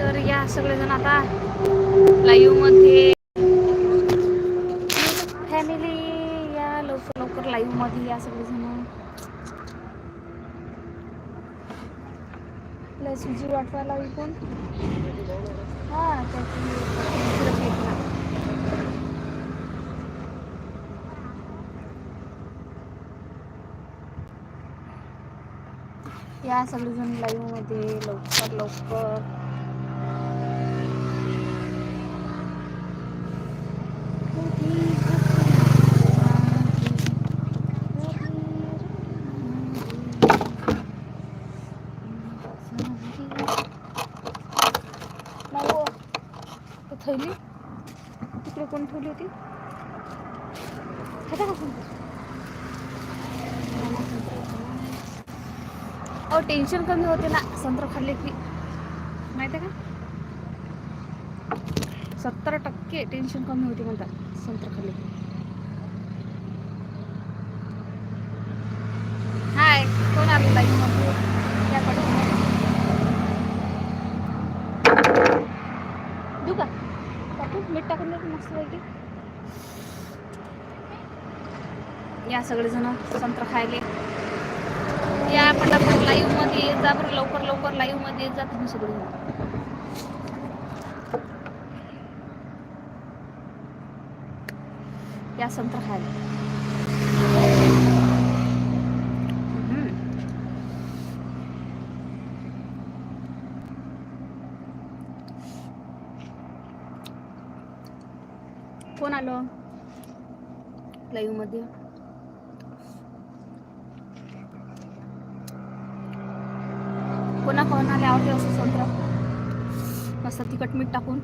तर या सगळेजण आता लाईव्हमध्ये. फॅमिली या लवकर लवकर लाईव्हमध्ये या सगळेजण. लय सुजी वाटवायला कोण हा त्याची या सगळेजण लाईव्हमध्ये लवकर लवकर नाही हो. ते थैली तिकडे कोण ठेवली होती? खाता का संत्र? अहो टेन्शन कमी होते ना संत्रा खाल्ले की. माहिती आहे का? सत्तर टक्के टेन्शन कमी होते म्हणतात संत्रा खाल्ले की. हाय कोण आलं लाईव्हमध्ये या पाठीमागे. देऊ का टाकू मीठ टाकून देऊ मस्त या सगळेजण संत्र खायले या पटापट लाईव्हमध्ये येत जा बरं लवकर लवकर लाईव्हमध्ये येत जा तुम्ही सगळे या संत्र खायला कोण आलं? लाईव्हमध्ये. कोणा कोणाला आवडते असं संत्र मस्त तिखट मीठ टाकून.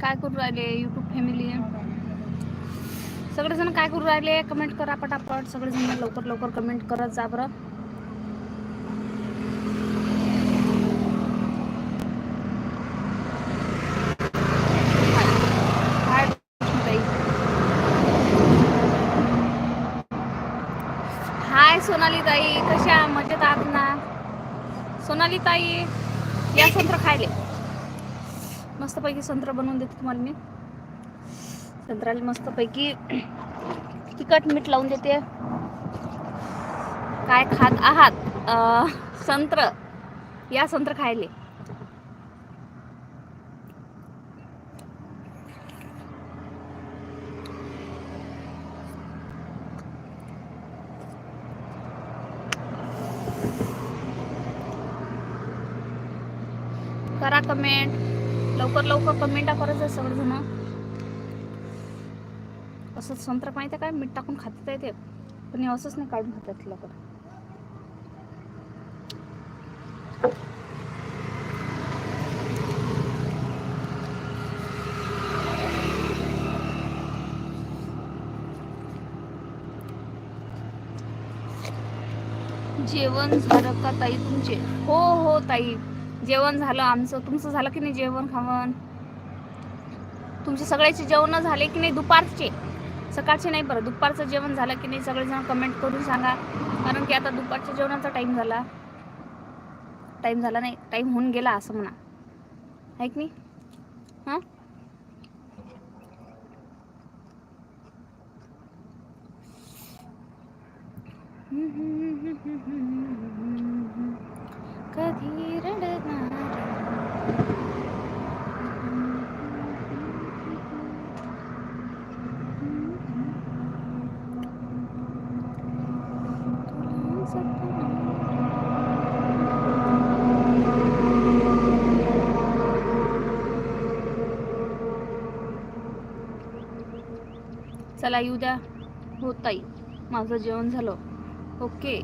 काय करू राहिले? युट्यूब फॅमिली सगळेजण काय करू राहिले? कमेंट करा पटापट. सगळेजण लवकर लवकर कमेंट करत जा बरं हाय ताई. हाय सोनाली ताई कशा? मजेत आहात ना? सोनाली ताई या संत्र खायले. मस्तपैकी संत्र बनवून देते तुम्हाला मी. संत्र्याला मस्तपैकी तिखट मीठ लावून देते. काय खात आहात? संत्र. या संत्र खायले. करा कमेंट लवकर लवकर कमेंटा करायचं सगळेजण असंच संत्र माहिती आहे काय? मीठ टाकून खातात येते पण हे असंच नाही काढून खातात लवकर जेवण झालं का ताई तुमचे? हो हो ताई. जेवण झालं आमचं तुमचं झालं की नाही जेवण खावण तुमचे सगळ्याचे जेवण झाले की नाही दुपारचे सकाळचे नाही बरं दुपारचं जेवण झालं की नाही सगळेजण कमेंट करून सांगा कारण की आता दुपारच्या जेवणाचा टाईम झाला टाईम झाला नाही टाईम होऊन गेला असं म्हणा आहे की नाही हां कधी चला येऊ द्या. हो ताई माझं जेवण झालं. ओके.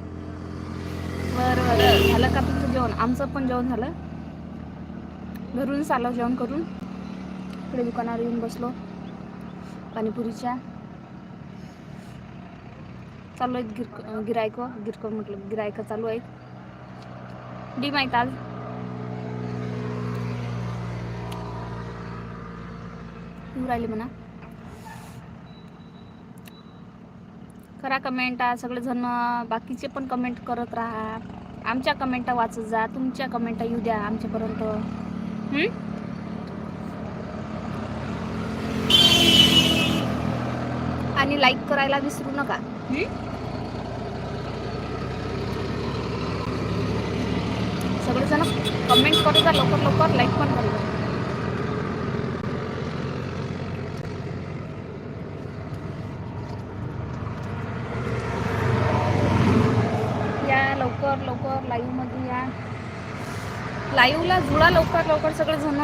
बरं बरं झालं का तुमचं जेवण? आमचं पण जेवण झालं. घरूनच आलो जेवण करून इकडे दुकानावर येऊन बसलो. पाणीपुरीच्या. चालू आहेत गिर गिरायक. गिरक म्हटलं गिरायक चालू आहेत. डी माहीत आज? राहिली राहिले म्हणा. करा कमेंट सगळेजण बाकीचे पण कमेंट करत राहा. आमच्या कमेंटा वाचत जा तुमच्या कमेंटा येऊ द्या आमच्यापर्यंत. आणि लाईक करायला विसरू नका. सगळेजण कमेंट करू द्या लवकर लवकर लाईक पण करू द्या या लवकर लवकर लाईव्हमध्ये या. लाईव्हला जुळा लवकर लवकर सगळे जण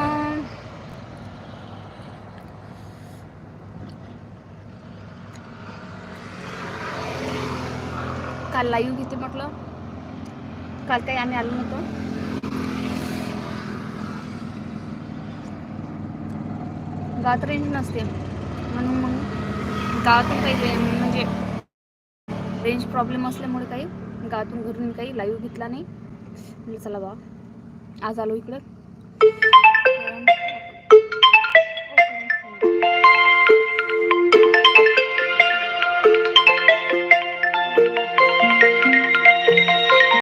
काल लाईव्ह घेते म्हटलं. काल काही आम्ही आलो नव्हतो. गावात रेंज नसते. म्हणून मग गावातून काही म्हणजे रेंज प्रॉब्लेम असल्यामुळे काही गावातून घरून काही लाईव्ह घेतला नाही. चला बा. आज आलो इकडं.